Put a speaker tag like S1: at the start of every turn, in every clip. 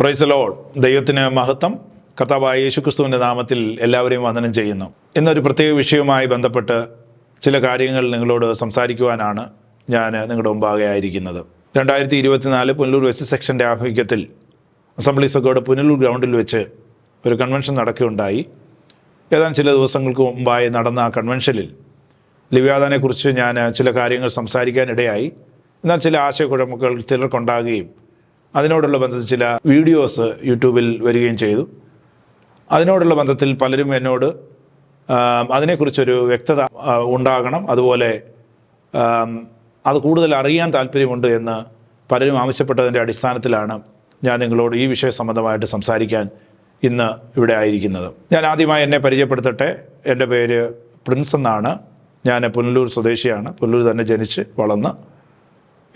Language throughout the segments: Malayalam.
S1: പ്രൈസ് ലോഡ് ദൈവത്തിന് മഹത്വം. കർത്താവായ യേശുക്രിസ്തുവിന്റെ നാമത്തിൽ എല്ലാവരെയും വന്ദനം ചെയ്യുന്നു. ഇന്നൊരു പ്രത്യേക വിഷയവുമായി ബന്ധപ്പെട്ട് ചില കാര്യങ്ങൾ നിങ്ങളോട് സംസാരിക്കുവാനാണ് ഞാൻ നിങ്ങളുടെ മുമ്പാകെ ആയിരിക്കുന്നത്. രണ്ടായിരത്തി ഇരുപത്തിനാല് പുനലൂർ വെസ്റ്റ് സെക്ഷന്റെ ആഭിമുഖ്യത്തിൽ അസംബ്ലീസ് ഗോഡ് പുനലൂർ ഗ്രൗണ്ടിൽ വെച്ച് ഒരു കൺവെൻഷൻ നടക്കുകയുണ്ടായി. ഏതാനും ചില ദിവസങ്ങൾക്ക് മുമ്പായി നടന്ന ആ കൺവെൻഷനിൽ ലിവ്യാദാനെക്കുറിച്ച് ഞാൻ ചില കാര്യങ്ങൾ സംസാരിക്കാനിടയായി. എന്നാൽ ചില ആശയക്കുഴമ്പുകൾ ചിലർക്കുണ്ടാകുകയും അതിനോടുള്ള ബന്ധത്തിൽ ചില വീഡിയോസ് യൂട്യൂബിൽ വരികയും ചെയ്തു. അതിനോടുള്ള ബന്ധത്തിൽ പലരും എന്നോട് അതിനെക്കുറിച്ചൊരു വ്യക്തത ഉണ്ടാകണം. അതുപോലെ അത് കൂടുതൽ അറിയാൻ താല്പര്യമുണ്ട് എന്ന് പലരും ആവശ്യപ്പെട്ടതിന്റെ അടിസ്ഥാനത്തിലാണ് ഞാൻ നിങ്ങളോട് ഈ വിഷയ സംബന്ധമായിട്ട് സംസാരിക്കാൻ ഇന്ന് ഇവിടെ ആയിരിക്കുന്നത്. ഞാൻ ആദ്യമായി എന്നെ പരിചയപ്പെടുത്തട്ടെ. എന്റെ പേര് പ്രിൻസ് എന്നാണ്. ഞാൻ പുനലൂർ സ്വദേശിയാണ്. പുനലൂർ തന്നെ ജനിച്ച് വളർന്ന്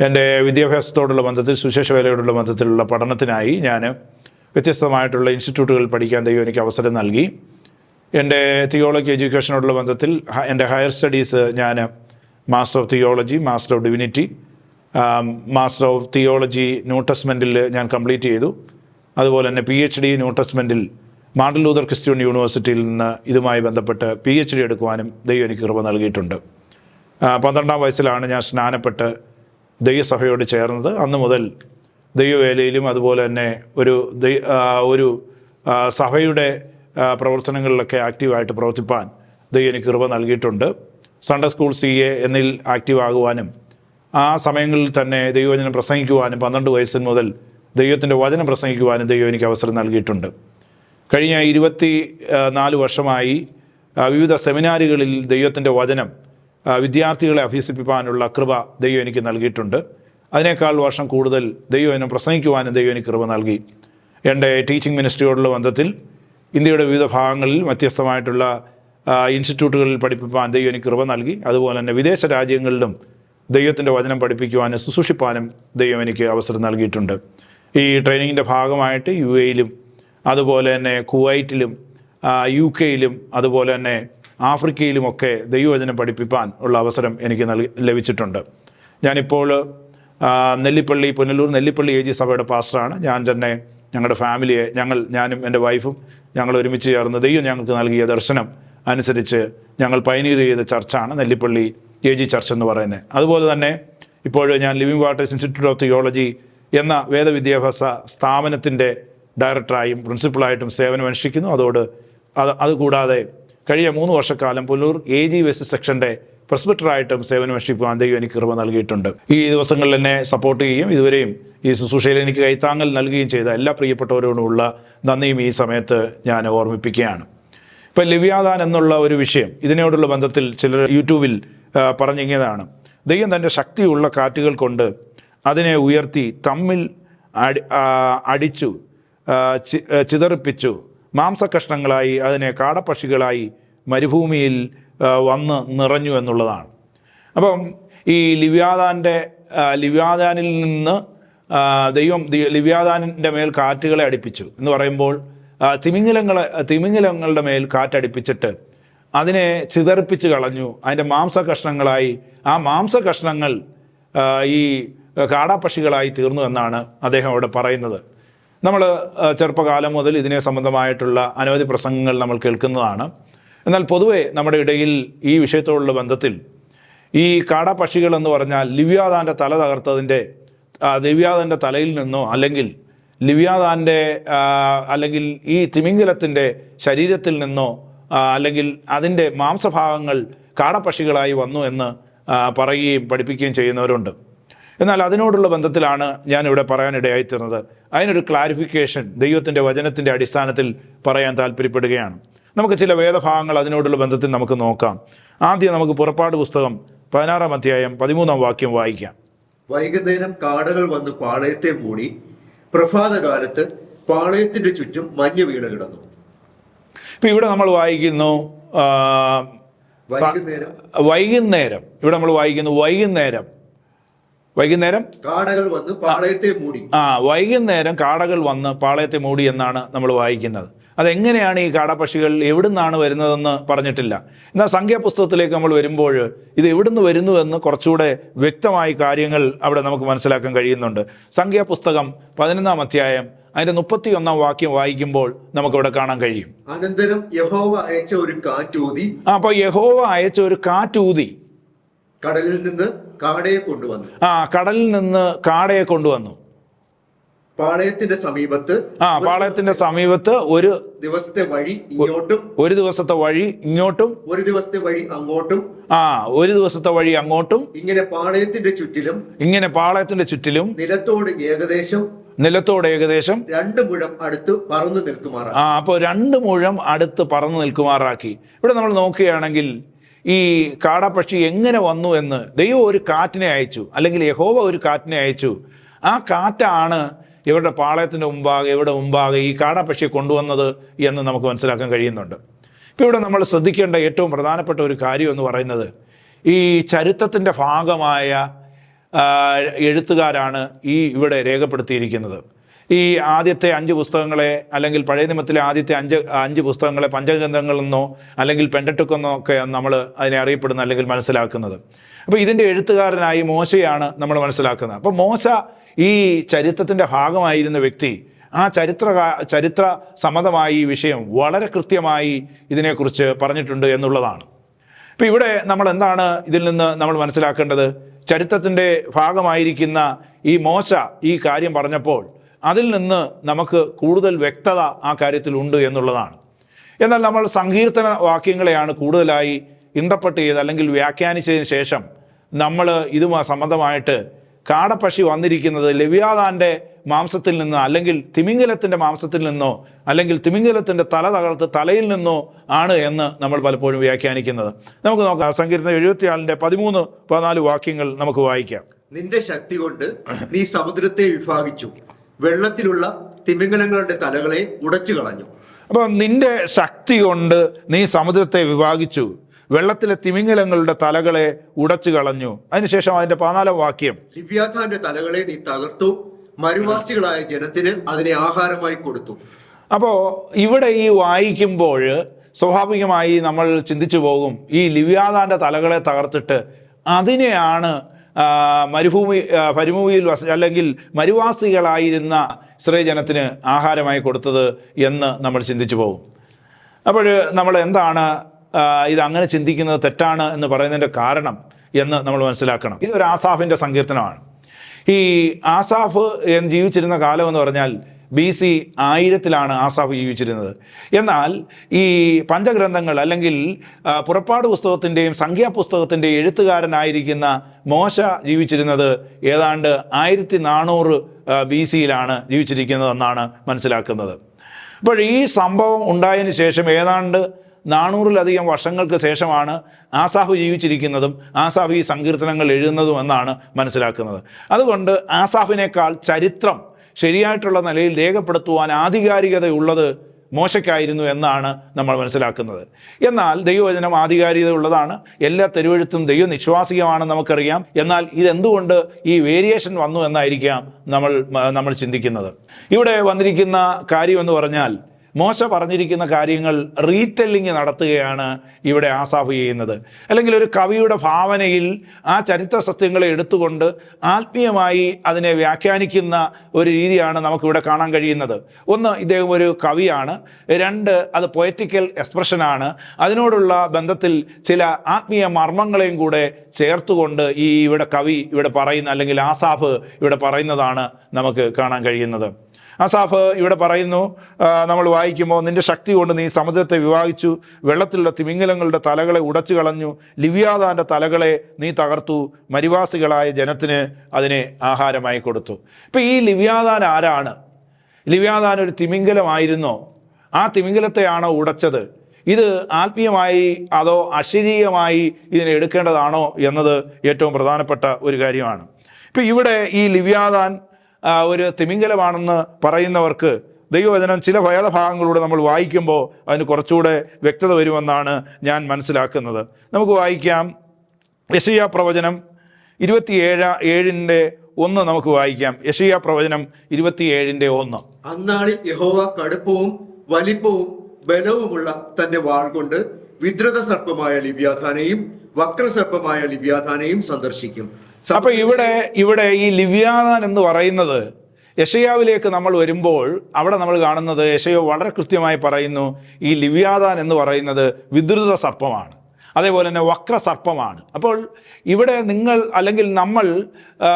S1: എന്റെ വിദ്യാഭ്യാസത്തോടുള്ള ബന്ധത്തിൽ സുശേഷ വേലയോടുള്ള ബന്ധത്തിലുള്ള പഠനത്തിനായി ഞാൻ വ്യത്യസ്തമായിട്ടുള്ള ഇൻസ്റ്റിറ്റ്യൂട്ടുകൾ പഠിക്കാൻ ദൈവം എനിക്ക് അവസരം നൽകി. എന്റെ തിയോളജി എഡ്യൂക്കേഷനോടുള്ള ബന്ധത്തിൽ എന്റെ ഹയർ സ്റ്റഡീസ് ഞാൻ master of theology master of divinity master of theology new ടെസ്റ്റ്മെന്റിൽ ഞാൻ കംപ്ലീറ്റ് ചെയ്തു. അതുപോലെ തന്നെ പി എച്ച് ഡി ന്യൂ ടെസ്റ്റ്മെന്റിൽ മാർട്ടിൻ ലൂതർ ക്രിസ്ത്യൻ യൂണിവേഴ്സിറ്റിയിൽ നിന്ന് ഇതുമായി ബന്ധപ്പെട്ട് പി എച്ച് ഡി എടുക്കുവാനും ദൈവം എനിക്ക് കൃപ നൽകിയിട്ടുണ്ട്. പന്ത്രണ്ടാം വയസ്സിലാണ് ഞാൻ സ്നാനപ്പെട്ട് ദൈവസഭയോട് ചേർന്നത് അന്ന് മുതൽ ദൈവവേലയിലും അതുപോലെ തന്നെ ഒരു ദൈ- ഒരു സഭയുടെ പ്രവർത്തനങ്ങളിലൊക്കെ ആക്റ്റീവായിട്ട് പ്രവർത്തിപ്പാൻ ദൈവം എനിക്ക് കൃപ നൽകിയിട്ടുണ്ട്. സൺഡേ സ്കൂൾ സി എ എന്നിൽ ആക്റ്റീവ് ആകുവാനും ആ സമയങ്ങളിൽ തന്നെ ദൈവവചനം പ്രസംഗിക്കുവാനും പന്ത്രണ്ട് വയസ്സിന് മുതൽ ദൈവത്തിന്റെ വചനം പ്രസംഗിക്കുവാനും ദൈവം എനിക്ക് അവസരം നൽകിയിട്ടുണ്ട്. കഴിഞ്ഞ ഇരുപത്തി നാല് വർഷമായി വിവിധ സെമിനാറുകളിൽ ദൈവത്തിന്റെ വചനം വിദ്യാർത്ഥികളെ അഭ്യസിപ്പിക്കാനുള്ള കൃപ ദൈവം എനിക്ക് നൽകിയിട്ടുണ്ട്. അതിനേക്കാൾ വർഷം കൂടുതൽ ദൈവം എന്നെ പ്രസംഗിക്കുവാനും ദൈവം എനിക്ക് കൃപ നൽകി. എന്റെ ടീച്ചിങ് മിനിസ്ട്രിയോടുള്ള ബന്ധത്തിൽ ഇന്ത്യയുടെ വിവിധ ഭാഗങ്ങളിൽ വ്യത്യസ്തമായിട്ടുള്ള ഇൻസ്റ്റിറ്റ്യൂട്ടുകളിൽ പഠിപ്പിക്കാൻ ദൈവം എനിക്ക് കൃപ നൽകി. അതുപോലെ തന്നെ വിദേശ രാജ്യങ്ങളിലും ദൈവത്തിന്റെ വചനം പഠിപ്പിക്കുവാനും ശുശ്രൂഷിപ്പാനും ദൈവം എനിക്ക് അവസരം നൽകിയിട്ടുണ്ട്. ഈ ട്രെയിനിങ്ങിന്റെ ഭാഗമായിട്ട് യു എയിലും അതുപോലെ തന്നെ കുവൈറ്റിലും യു കെയിലും അതുപോലെ തന്നെ ആഫ്രിക്കയിലുമൊക്കെ ദൈവവചനം പഠിപ്പിക്കാൻ ഉള്ള അവസരം എനിക്ക് നൽകി ലഭിച്ചിട്ടുണ്ട്. ഞാനിപ്പോൾ നെല്ലിപ്പള്ളി പുനലൂർ നെല്ലിപ്പള്ളി എ ജി സഭയുടെ പാസ്റ്ററാണ്. ഞാൻ തന്നെ ഞങ്ങളുടെ ഫാമിലിയെ ഞങ്ങൾ ഞാനും എന്റെ വൈഫും ഞങ്ങൾ ഒരുമിച്ച് ചേർന്ന് ദൈവം ഞങ്ങൾക്ക് നൽകിയ ദർശനം അനുസരിച്ച് ഞങ്ങൾ പൈനീർ ചെയ്ത ചർച്ചാണ് നെല്ലിപ്പള്ളി എ ജി ചർച്ച് എന്ന് പറയുന്നത്. അതുപോലെ തന്നെ ഇപ്പോൾ ഞാൻ living waters institute of theology എന്ന വേദവിദ്യാഭ്യാസ സ്ഥാപനത്തിന്റെ ഡയറക്ടറായും പ്രിൻസിപ്പളായിട്ടും സേവനം അനുഷ്ഠിക്കുന്നു അതോട് അത് അതുകൂടാതെ കഴിഞ്ഞ മൂന്ന് വർഷക്കാലം പുല്ലൂർ എ ജി വെസ്റ്റ് സെക്ഷന്റെ പ്രസ്ബിറ്ററായിട്ടും സേവനം അനുഷ്ഠിക്കുവാൻ ദൈവം എനിക്ക് കൃപ നൽകിയിട്ടുണ്ട്. ഈ ദിവസങ്ങളിൽ എന്നെ സപ്പോർട്ട് ചെയ്യുകയും ഇതുവരെയും ഈ ശുശ്രൂഷയിൽ എനിക്ക് കൈത്താങ്ങൽ നൽകുകയും ചെയ്ത എല്ലാ പ്രിയപ്പെട്ടവരോടുമുള്ള നന്ദിയും ഈ സമയത്ത് ഞാൻ ഓർമ്മിപ്പിക്കുകയാണ്. ഇപ്പം ലിവ്യാദാൻ എന്നുള്ള ഒരു വിഷയം ഇതിനോടുള്ള ബന്ധത്തിൽ ചിലർ യൂട്യൂബിൽ പറഞ്ഞിങ്ങിയതാണ് ദൈവം തന്റെ ശക്തിയുള്ള കാറ്റുകൾ കൊണ്ട് അതിനെ ഉയർത്തി തമ്മിൽ അടി അടിച്ചു ചിതറിപ്പിച്ചു മാംസകഷ്ണങ്ങളായി അതിനെ കാടപ്പക്ഷികളായി മരുഭൂമിയിൽ വന്ന് നിറഞ്ഞു എന്നുള്ളതാണ്. അപ്പം ഈ ലിവ്യാദാന്റെ ലിവ്യാദാനിൽ നിന്ന് ദൈവം ലിവ്യാദാനിന്റെ മേൽ കാറ്റുകളെ അടുപ്പിച്ചു എന്ന് പറയുമ്പോൾ തിമിംഗലങ്ങളെ തിമിംഗലങ്ങളുടെ മേൽ കാറ്റടിപ്പിച്ചിട്ട് അതിനെ ചിതറിപ്പിച്ച് കളഞ്ഞു. അതിന്റെ മാംസകഷ്ണങ്ങളായി ആ മാംസ കഷ്ണങ്ങൾ ഈ കാടാപ്പക്ഷികളായി തീർന്നു എന്നാണ് അദ്ദേഹം അവിടെ പറയുന്നത്. നമ്മൾ ചെറുപ്പകാലം മുതൽ ഇതിനെ സംബന്ധമായിട്ടുള്ള അനവധി പ്രസംഗങ്ങൾ നമ്മൾ കേൾക്കുന്നതാണ്. എന്നാൽ പൊതുവെ നമ്മുടെ ഇടയിൽ ഈ വിഷയത്തോടുള്ള ബന്ധത്തിൽ ഈ കാടാപക്ഷികൾ എന്ന് പറഞ്ഞാൽ ലിവ്യാദാന്റെ തല തകർത്തതിന്റെ ദിവ്യാദാന്റെ തലയിൽ നിന്നോ അല്ലെങ്കിൽ ലിവ്യാദാന്റെ അല്ലെങ്കിൽ ഈ തിമിംഗലത്തിന്റെ ശരീരത്തിൽ നിന്നോ അല്ലെങ്കിൽ അതിന്റെ മാംസഭാഗങ്ങൾ കാടപ്പക്ഷികളായി വന്നു എന്ന് പറയുകയും പഠിപ്പിക്കുകയും ചെയ്യുന്നവരുണ്ട്. എന്നാൽ അതിനോടുള്ള ബന്ധത്തിലാണ് ഞാനിവിടെ പറയാനിടയായിത്തീർന്നത് അതിനൊരു ക്ലാരിഫിക്കേഷൻ ദൈവത്തിന്റെ വചനത്തിന്റെ അടിസ്ഥാനത്തിൽ പറയാൻ താല്പര്യപ്പെടുകയാണ്. നമുക്ക് ചില വേദഭാഗങ്ങൾ അതിനോടുള്ള ബന്ധത്തിൽ നമുക്ക് നോക്കാം. ആദ്യം നമുക്ക് പുറപ്പാട് പുസ്തകം പതിനാറാം അധ്യായം പതിമൂന്നാം വാക്യം വായിക്കാം.
S2: വൈകുന്നേരം കാടകൾ വന്ന് പാളയത്തെ മൂടി പ്രഭാതകാലത്ത് പാളയത്തിന്റെ ചുറ്റും മഞ്ഞ് വീണ് കിടന്നു
S1: ഇപ്പം ഇവിടെ നമ്മൾ വായിക്കുന്നു
S2: വൈകുന്നേരം.
S1: വൈകുന്നേരം. ഇവിടെ നമ്മൾ വായിക്കുന്നു വൈകുന്നേരം. വൈകുന്നേരം?
S2: കാടകൾ വന്ന് പാളയത്തെ മൂടി.
S1: ആ വൈകുന്നേരം കാടകൾ വന്ന് പാളയത്തെ മൂടി എന്നാണ് നമ്മൾ വായിക്കുന്നത്. അതെങ്ങനെയാണ് ഈ കാടപ്പക്ഷികൾ എവിടുന്നാണ് വരുന്നതെന്ന് പറഞ്ഞിട്ടില്ല. എന്നാൽ സംഖ്യാപുസ്തകത്തിലേക്ക് നമ്മൾ വരുമ്പോൾ ഇത് എവിടുന്ന് വരുന്നു എന്ന് കുറച്ചുകൂടെ വ്യക്തമായി കാര്യങ്ങൾ അവിടെ നമുക്ക് മനസ്സിലാക്കാൻ കഴിയുന്നുണ്ട്. സംഖ്യാപുസ്തകം പതിനൊന്നാം അധ്യായം അതിന്റെ മുപ്പത്തി ഒന്നാം വാക്യം വായിക്കുമ്പോൾ നമുക്ക് ഇവിടെ കാണാൻ കഴിയും.
S2: അനന്തരം യഹോവ അയച്ച ഒരു കാറ്റൂതി
S1: ആ അപ്പോൾ യഹോവ അയച്ച ഒരു കാറ്റൂതി
S2: കടലിൽ നിന്ന് കാടയെ കൊണ്ടുവന്നു.
S1: ആ കടലിൽ നിന്ന് കാടയെ കൊണ്ടുവന്നു.
S2: പാളയത്തിന്റെ സമീപത്ത്
S1: ആ പാളയത്തിന്റെ സമീപത്ത് ഒരു
S2: ദിവസത്തെ വഴി ഇങ്ങോട്ടും
S1: ഒരു ദിവസത്തെ വഴി ഇങ്ങോട്ടും
S2: ഒരു ദിവസത്തെ വഴി അങ്ങോട്ടും
S1: ആ ഒരു ദിവസത്തെ വഴി അങ്ങോട്ടും
S2: ഇങ്ങനെ പാളയത്തിന്റെ ചുറ്റിലും
S1: ഇങ്ങനെ പാളയത്തിന്റെ ചുറ്റിലും
S2: നിലത്തോട് ഏകദേശം
S1: നിലത്തോട് ഏകദേശം
S2: രണ്ട് മുഴം അടുത്ത് പറന്നു നിൽക്കുമാറാ
S1: ആ അപ്പോൾ രണ്ട് മുഴം അടുത്ത് പറന്നു നിൽക്കുമാറാക്കി. ഇവിടെ നമ്മൾ നോക്കുകയാണെങ്കിൽ ഈ കാടാപ്പക്ഷി എങ്ങനെ വന്നു എന്ന്? ദൈവം ഒരു കാറ്റിനെ അയച്ചു. അല്ലെങ്കിൽ യഹോവ ഒരു കാറ്റിനെ അയച്ചു. ആ കാറ്റാണ് ഇവരുടെ പാളയത്തിന്റെ മുമ്പാകെ ഇവിടെ മുമ്പാകെ ഈ കാടാപ്പക്ഷിയെ കൊണ്ടുവന്നത് എന്ന് നമുക്ക് മനസ്സിലാക്കാൻ കഴിയുന്നുണ്ട്. ഇപ്പോൾ ഇവിടെ നമ്മൾ ശ്രദ്ധിക്കേണ്ട ഏറ്റവും പ്രധാനപ്പെട്ട ഒരു കാര്യം എന്ന് പറയുന്നത് ഈ ചരിത്രത്തിന്റെ ഭാഗമായ എഴുത്തുകാരാണ് ഈ ഇവിടെ രേഖപ്പെടുത്തിയിരിക്കുന്നത്. ഈ ആദ്യത്തെ അഞ്ച് പുസ്തകങ്ങളെ അല്ലെങ്കിൽ പഴയ നിയമത്തിലെ ആദ്യത്തെ അഞ്ച് അഞ്ച് പുസ്തകങ്ങളെ പഞ്ചഗ്രന്ഥങ്ങളെന്നോ അല്ലെങ്കിൽ പെൻഡട്ടുക്കെന്നോ ഒക്കെ നമ്മൾ അതിനെ അറിയപ്പെടുന്ന അല്ലെങ്കിൽ മനസ്സിലാക്കുന്നത്. അപ്പോൾ ഇതിന്റെ എഴുത്തുകാരനായി മോശയാണ് നമ്മൾ മനസ്സിലാക്കുന്നത്. അപ്പോൾ മോശ ഈ ചരിത്രത്തിന്റെ ഭാഗമായിരുന്ന വ്യക്തി ആ ചരിത്ര ചരിത്ര സമ്മതമായി ഈ വിഷയം വളരെ കൃത്യമായി ഇതിനെക്കുറിച്ച് പറഞ്ഞിട്ടുണ്ട് എന്നുള്ളതാണ്. ഇപ്പം ഇവിടെ നമ്മൾ എന്താണ് ഇതിൽ നിന്ന് നമ്മൾ മനസ്സിലാക്കേണ്ടത്? ചരിത്രത്തിന്റെ ഭാഗമായിരിക്കുന്ന ഈ മോശ ഈ കാര്യം പറഞ്ഞപ്പോൾ അതിൽ നിന്ന് നമുക്ക് കൂടുതൽ വ്യക്തത ആ കാര്യത്തിൽ ഉണ്ട് എന്നുള്ളതാണ്. എന്നാൽ നമ്മൾ സങ്കീർത്തന വാക്യങ്ങളെയാണ് കൂടുതലായി ഇന്റർപ്രട്ട് ചെയ്ത് അല്ലെങ്കിൽ വ്യാഖ്യാനിച്ചതിന് ശേഷം നമ്മൾ ഇതുമായി സംബന്ധമായിട്ട് കാടപ്പക്ഷി വന്നിരിക്കുന്നത് ലവ്യാദാന്റെ മാംസത്തിൽ നിന്ന് അല്ലെങ്കിൽ തിമിംഗലത്തിന്റെ മാംസത്തിൽ നിന്നോ അല്ലെങ്കിൽ തിമിംഗലത്തിന്റെ തല തകർത്ത് തലയിൽ നിന്നോ ആണ് എന്ന് നമ്മൾ പലപ്പോഴും വ്യാഖ്യാനിക്കുന്നത്. നമുക്ക് നോക്കാം. സങ്കീർത്തന എഴുപത്തിയാലിന്റെ പതിമൂന്ന് പതിനാല് വാക്യങ്ങൾ നമുക്ക് വായിക്കാം.
S2: നിന്റെ ശക്തി കൊണ്ട് നീ സമുദ്രത്തെ വിഭാഗിച്ചു. വെള്ളത്തിലുള്ള തിമിംഗലങ്ങളുടെ തലകളെ ഉടച്ചു കളഞ്ഞു.
S1: അപ്പോൾ നിന്റെ ശക്തി കൊണ്ട് നീ സമുദ്രത്തെ വിഭാഗിച്ചു. വെള്ളത്തിലെ തിമിംഗലങ്ങളുടെ തലകളെ ഉടച്ചു കളഞ്ഞു. അതിനുശേഷം അതിന്റെ പതിനാലാം വാക്യം.
S2: ലിവ്യാഥാന്റെ തലകളെ നീ തകർത്തു. മരുവാസികളായ ജനത്തിന് അതിനെ ആഹാരമായി കൊടുത്തു.
S1: അപ്പോൾ ഇവിടെ ഈ വായിക്കുമ്പോൾ സ്വാഭാവികമായി നമ്മൾ ചിന്തിച്ചു പോകും ഈ ലിവ്യാദാന്റെ തലകളെ തകർത്തിട്ട് അതിനെയാണ് മരുഭൂമി മരുഭൂമിയിൽ വസ അല്ലെങ്കിൽ മരുവാസികളായിരുന്ന സ്ത്രീജനത്തിന് ആഹാരമായി കൊടുത്തത് എന്ന് നമ്മൾ ചിന്തിച്ചു പോകും. അപ്പോൾ നമ്മൾ എന്താണ് ഇത് അങ്ങനെ ചിന്തിക്കുന്നത് തെറ്റാണ് എന്ന് പറയുന്നതിന്റെ കാരണം എന്ന് നമ്മൾ മനസ്സിലാക്കണം. ഇതൊരു ആസാഫിന്റെ സങ്കീർത്തനമാണ്. ഈ ആസാഫ് എന്ന് ജീവിച്ചിരുന്ന കാലം എന്ന് പറഞ്ഞാൽ ബി സി ആയിരത്തിലാണ് ആസാഫ് ജീവിച്ചിരുന്നത്. എന്നാൽ ഈ പഞ്ചഗ്രന്ഥങ്ങൾ അല്ലെങ്കിൽ പുറപ്പാട് പുസ്തകത്തിന്റെയും സംഖ്യാപുസ്തകത്തിന്റെയും എഴുത്തുകാരനായിരിക്കുന്ന മോശ ജീവിച്ചിരുന്നത് ഏതാണ്ട് ആയിരത്തി നാനൂറ് ബി സിയിലാണ് ജീവിച്ചിരിക്കുന്നതെന്നാണ് മനസ്സിലാക്കുന്നത്. അപ്പോൾ ഈ സംഭവം ഉണ്ടായതിനു ശേഷം ഏതാണ്ട് നാനൂറിലധികം വർഷങ്ങൾക്ക് ശേഷമാണ് ആസാഫ് ജീവിച്ചിരിക്കുന്നതും ആസാഫ് ഈ സങ്കീർത്തനങ്ങൾ എഴുതുന്നതും എന്നാണ് മനസ്സിലാക്കുന്നത്. അതുകൊണ്ട് ആസാഫിനേക്കാൾ ചരിത്രം ശരിയായിട്ടുള്ള നിലയിൽ രേഖപ്പെടുത്തുവാൻ ആധികാരികതയുള്ളത് മോശയ്ക്കായിരുന്നു എന്നാണ് നമ്മൾ മനസ്സിലാക്കുന്നത്. എന്നാൽ ദൈവവചനം ആധികാരികത ഉള്ളതാണ് എല്ലാ തെരുവെഴുത്തും ദൈവനിശ്വാസികമാണെന്ന് നമുക്കറിയാം. എന്നാൽ ഇതെന്തുകൊണ്ട് ഈ വേരിയേഷൻ വന്നു എന്നായിരിക്കാം നമ്മൾ നമ്മൾ ചിന്തിക്കുന്നത്. ഇവിടെ വന്നിരിക്കുന്ന കാര്യം എന്ന് പറഞ്ഞാൽ മോശ പറഞ്ഞിരിക്കുന്ന കാര്യങ്ങൾ റീറ്റെല്ലിങ് നടത്തുകയാണ് ഇവിടെ ആസാഫ് ചെയ്യുന്നത്. അല്ലെങ്കിൽ ഒരു കവിയുടെ ഭാവനയിൽ ആ ചരിത്ര സത്യങ്ങളെ എടുത്തുകൊണ്ട് ആത്മീയമായി അതിനെ വ്യാഖ്യാനിക്കുന്ന ഒരു രീതിയാണ് നമുക്കിവിടെ കാണാൻ കഴിയുന്നത്. ഒന്ന് ഇദ്ദേഹം ഒരു കവിയാണ്. രണ്ട് അത് പൊയറ്റിക്കൽ എക്സ്പ്രഷനാണ് അതിനോടുള്ള ബന്ധത്തിൽ ചില ആത്മീയ മർമ്മങ്ങളെയും കൂടെ ചേർത്തുകൊണ്ട് ഈ ഇവിടെ കവി ഇവിടെ പറയുന്ന അല്ലെങ്കിൽ ആസാഫ് ഇവിടെ പറയുന്നതാണ് നമുക്ക് കാണാൻ കഴിയുന്നത്. അസാഫ് ഇവിടെ പറയുന്നു നമ്മൾ വായിക്കുമ്പോൾ നിന്റെ ശക്തി കൊണ്ട് നീ സമുദ്രത്തെ വിവാഹിച്ചു വെള്ളത്തിലുള്ള തിമിംഗലങ്ങളുടെ തലകളെ ഉടച്ചു കളഞ്ഞു ലിവ്യാദാന്റെ തലകളെ നീ തകർത്തു മരിവാസികളായ ജനത്തിന് അതിനെ ആഹാരമായി കൊടുത്തു. ഇപ്പം ഈ ലിവ്യാദാൻ ആരാണ്? ലിവ്യാദാൻ ഒരു തിമിംഗലമായിരുന്നോ ആ തിമിംഗലത്തെയാണോ ഉടച്ചത്? ഇത് ആത്മീയമായി അതോ അശരീരമായി ഇതിനെ എടുക്കേണ്ടതാണോ എന്നത് ഏറ്റവും പ്രധാനപ്പെട്ട ഒരു കാര്യമാണ്. ഇപ്പം ഇവിടെ ഈ ലിവ്യാദാൻ ഒരു തിമിംഗലമാണെന്ന് പറയുന്നവർക്ക് ദൈവവചനം ചില ഭേദഭാഗങ്ങളിലൂടെ നമ്മൾ വായിക്കുമ്പോൾ അതിന് കുറച്ചുകൂടെ വ്യക്തത വരുമെന്നാണ് ഞാൻ മനസ്സിലാക്കുന്നത്. നമുക്ക് വായിക്കാം. യശയ്യ പ്രവചനം ഇരുപത്തിയേഴ് ഏഴിന്റെ ഒന്ന് നമുക്ക് വായിക്കാം. യശയ്യ പ്രവചനം ഇരുപത്തിയേഴിന്റെ ഒന്ന്.
S2: അന്നാളിൽ യഹോവ കടുപ്പവും വലിപ്പവും ബലവുമുള്ള തന്റെ വാൾ കൊണ്ട് വിദ്രത സർപ്പമായ ലിവ്യാധാനെയും വക്രസർപ്പമായ ലിവ്യാധാനെയും സന്ദർശിക്കും.
S1: അപ്പൊ ഇവിടെ ഇവിടെ ഈ ലിവ്യാദാൻ എന്ന് പറയുന്നത് യഷയാവിലേക്ക് നമ്മൾ വരുമ്പോൾ അവിടെ നമ്മൾ കാണുന്നത് യഷയോ വളരെ കൃത്യമായി പറയുന്നു ഈ ലിവ്യാദാൻ എന്ന് പറയുന്നത് വിദ്രുത സർപ്പമാണ്. അതേപോലെ തന്നെ വക്ര സർപ്പമാണ് അപ്പോൾ ഇവിടെ നിങ്ങൾ അല്ലെങ്കിൽ നമ്മൾ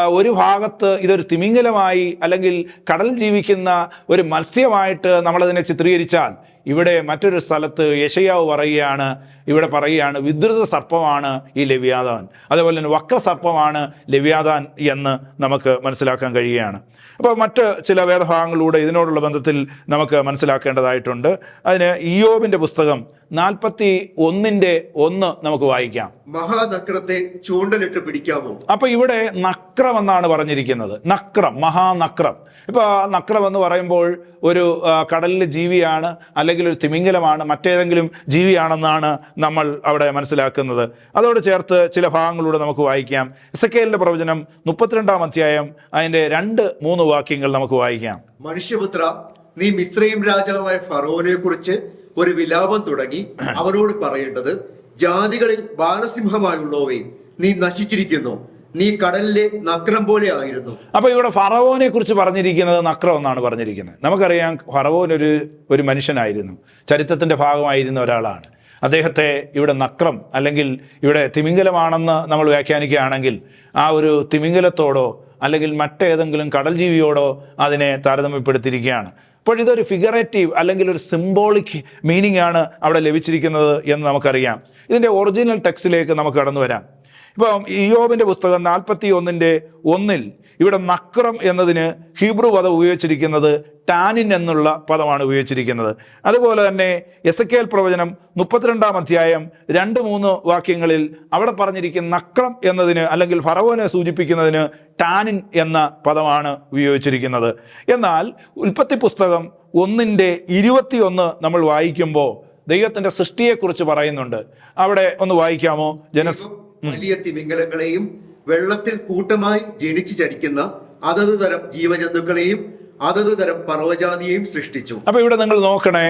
S1: ഒരു ഭാഗത്ത് ഇതൊരു തിമിംഗലമായി അല്ലെങ്കിൽ കടൽ ജീവിക്കുന്ന ഒരു മത്സ്യമായിട്ട് നമ്മളതിനെ ചിത്രീകരിച്ചാൽ ഇവിടെ മറ്റൊരു സ്ഥലത്ത് യശയാവ് പറയുകയാണ് ഇവിടെ പറയുകയാണ് വിദ്രുത സർപ്പമാണ് ഈ ലവ്യാദാൻ അതേപോലെ തന്നെ വക്രസർപ്പമാണ് ലവ്യാദാൻ എന്ന് നമുക്ക് മനസ്സിലാക്കാൻ കഴിയുകയാണ്. അപ്പോൾ മറ്റ് ചില വേദഭാഗങ്ങളിലൂടെ ഇതിനോടുള്ള ബന്ധത്തിൽ നമുക്ക് മനസ്സിലാക്കേണ്ടതായിട്ടുണ്ട്. അതിന് ഇയോബിന്റെ പുസ്തകം നാൽപ്പത്തി ഒന്നിന്റെ ഒന്ന് നമുക്ക് വായിക്കാം.
S2: മഹാനക്രത്തെ ചൂണ്ടലിട്ട് പിടിക്കാമോ?
S1: അപ്പൊ ഇവിടെ നക്രം എന്നാണ് പറഞ്ഞിരിക്കുന്നത്. നക്രം മഹാനക്രം. ഇപ്പൊ നക്രം എന്ന് പറയുമ്പോൾ ഒരു കടലിലെ ജീവിയാണ് അല്ലെങ്കിൽ ഒരു തിമിംഗലമാണ് മറ്റേതെങ്കിലും ജീവിയാണെന്നാണ് നമ്മൾ അവിടെ മനസ്സിലാക്കുന്നത്. അതോട് ചേർത്ത് ചില ഭാഗങ്ങളിലൂടെ നമുക്ക് വായിക്കാം. ഇസക്കേലിന്റെ പ്രവചനം മുപ്പത്തിരണ്ടാം അധ്യായം അതിന്റെ രണ്ട് മൂന്ന് വാക്യങ്ങൾ നമുക്ക് വായിക്കാം.
S2: മനുഷ്യപുത്ര നീ മിശ്രയും രാജാവായ ഫറോനെ കുറിച്ച് ഒരു വിലാപം തുടങ്ങി അവനോട് പറയേണ്ടത് ജാതികളിൽ ബാലസിംഹമായുള്ളവേ നീ നശിച്ചിരിക്കുന്നു. നീ കടലിലെ നക്രം പോലെ ആയിരുന്നു.
S1: അപ്പൊ ഇവിടെ ഫറവോനെ കുറിച്ച് പറഞ്ഞിരിക്കുന്നത് നക്രം എന്നാണ് പറഞ്ഞിരിക്കുന്നത്. നമുക്കറിയാം ഫറവോൻ ഒരു ഒരു മനുഷ്യനായിരുന്നു. ചരിത്രത്തിന്റെ ഭാഗമായിരുന്ന ഒരാളാണ്. അദ്ദേഹത്തെ ഇവിടെ നക്രം അല്ലെങ്കിൽ ഇവിടെ തിമിംഗലമാണെന്ന് നമ്മൾ വ്യാഖ്യാനിക്കുകയാണെങ്കിൽ ആ ഒരു തിമിംഗലത്തോടോ അല്ലെങ്കിൽ മറ്റേതെങ്കിലും കടൽ ജീവിയോടോ അതിനെ താരതമ്യപ്പെടുത്തിയിരിക്കുകയാണ്. അപ്പോൾ ഇതൊരു ഫിഗറേറ്റീവ് അല്ലെങ്കിൽ ഒരു സിംബോളിക് മീനിങ് ആണ് അവിടെ ലഭിച്ചിരിക്കുന്നത് എന്ന് നമുക്കറിയാം. ഇതിന്റെ ഒറിജിനൽ ടെക്സ്റ്റിലേക്ക് നമുക്ക് കടന്നു വരാം ഇപ്പം ഇയോബിന്റെ പുസ്തകം നാൽപ്പത്തി ഒന്നിന്റെ ഒന്നിൽ ഇവിടെ നക്രം എന്നതിന് ഹീബ്രു പദം ഉപയോഗിച്ചിരിക്കുന്നത് ടാനിൻ എന്നുള്ള പദമാണ് ഉപയോഗിച്ചിരിക്കുന്നത്. അതുപോലെ തന്നെ എസ് കെ എൽ പ്രവചനം മുപ്പത്തിരണ്ടാം അധ്യായം രണ്ട് മൂന്ന് വാക്യങ്ങളിൽ അവിടെ പറഞ്ഞിരിക്കുന്ന നക്രം എന്നതിന് അല്ലെങ്കിൽ ഫറവോനെ സൂചിപ്പിക്കുന്നതിന് ടാനിൻ എന്ന പദമാണ് ഉപയോഗിച്ചിരിക്കുന്നത്. എന്നാൽ ഉൽപ്പത്തി പുസ്തകം ഒന്നിന്റെ ഇരുപത്തിയൊന്ന് നമ്മൾ വായിക്കുമ്പോൾ ദൈവത്തിന്റെ സൃഷ്ടിയെക്കുറിച്ച് പറയുന്നുണ്ട്. അവിടെ ഒന്ന് വായിക്കാമോ? ജനസ്
S2: വലിയ തിമിംഗലങ്ങളെയും വെള്ളത്തിൽ കൂട്ടമായി ജനിച്ചു ചരിക്കുന്ന അതത് തരം ജീവജന്തുക്കളെയും അതത് തരം പർവജാതിയെയും സൃഷ്ടിച്ചു.
S1: അപ്പൊ ഇവിടെ നിങ്ങൾ നോക്കണേ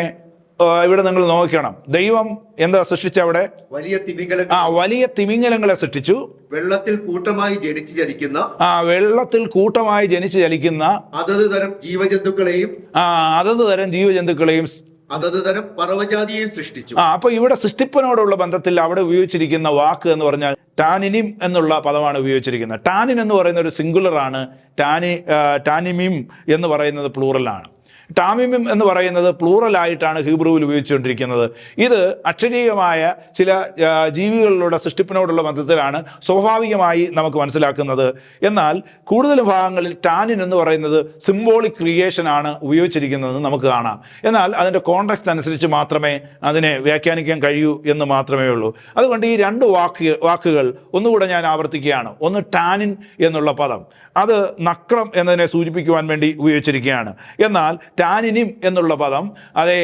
S1: ഇവിടെ നിങ്ങൾ നോക്കണം. ദൈവം എന്താ സൃഷ്ടിച്ച അവിടെ?
S2: വലിയ തിമിംഗലങ്ങൾ
S1: ആ വലിയ തിമിംഗലങ്ങളെ സൃഷ്ടിച്ചു.
S2: വെള്ളത്തിൽ കൂട്ടമായി ജനിച്ചു ചലിക്കുന്ന
S1: ആ വെള്ളത്തിൽ കൂട്ടമായി ജനിച്ചു ചലിക്കുന്ന
S2: അതത് തരം ജീവജന്തുക്കളെയും
S1: ആ അതത് തരം ജീവജന്തുക്കളെയും
S2: അതത് തരം പർവജാതിയെയും സൃഷ്ടിച്ചു.
S1: ആ അപ്പൊ ഇവിടെ സൃഷ്ടിപ്പനോടുള്ള ബന്ധത്തിൽ അവിടെ ഉപയോഗിച്ചിരിക്കുന്ന വാക്ക് എന്ന് പറഞ്ഞാൽ ടാനിനിം എന്നുള്ള പദമാണ് ഉപയോഗിച്ചിരിക്കുന്നത്. ടാനിൻ എന്ന് പറയുന്ന ഒരു സിംഗുലർ ആണ്. ടാനി ടാനിമിം എന്ന് പറയുന്നത് പ്ലൂറലാണ് ടാമിമിം എന്ന് പറയുന്നത് പ്ലൂറലായിട്ടാണ് ഹീബ്രുവിൽ ഉപയോഗിച്ചുകൊണ്ടിരിക്കുന്നത്. ഇത് അക്ഷരീയമായ ചില ജീവികളിലൂടെ സൃഷ്ടിപ്പിനോടുള്ള ബന്ധത്തിലാണ് സ്വാഭാവികമായി നമുക്ക് മനസ്സിലാക്കുന്നത്. എന്നാൽ കൂടുതൽ ഭാഗങ്ങളിൽ ടാനിൻ എന്ന് പറയുന്നത് സിംബോളിക് ക്രിയേഷൻ ആണ് ഉപയോഗിച്ചിരിക്കുന്നതെന്ന് നമുക്ക് കാണാം. എന്നാൽ അതിന്റെ കോണ്ടെക്സ്റ്റ് അനുസരിച്ച് മാത്രമേ അതിനെ വ്യാഖ്യാനിക്കാൻ കഴിയൂ എന്ന് മാത്രമേ ഉള്ളൂ. അതുകൊണ്ട് ഈ രണ്ട് വാക്ക് വാക്കുകൾ ഒന്നുകൂടെ ഞാൻ ആവർത്തിക്കുകയാണ്. ഒന്ന് ടാനിൻ എന്നുള്ള പദം. അത് നക്രം എന്നതിനെ സൂചിപ്പിക്കുവാൻ വേണ്ടി ഉപയോഗിച്ചിരിക്കുകയാണ്. എന്നാൽ ടാനിനിം എന്നുള്ള പദം അതേ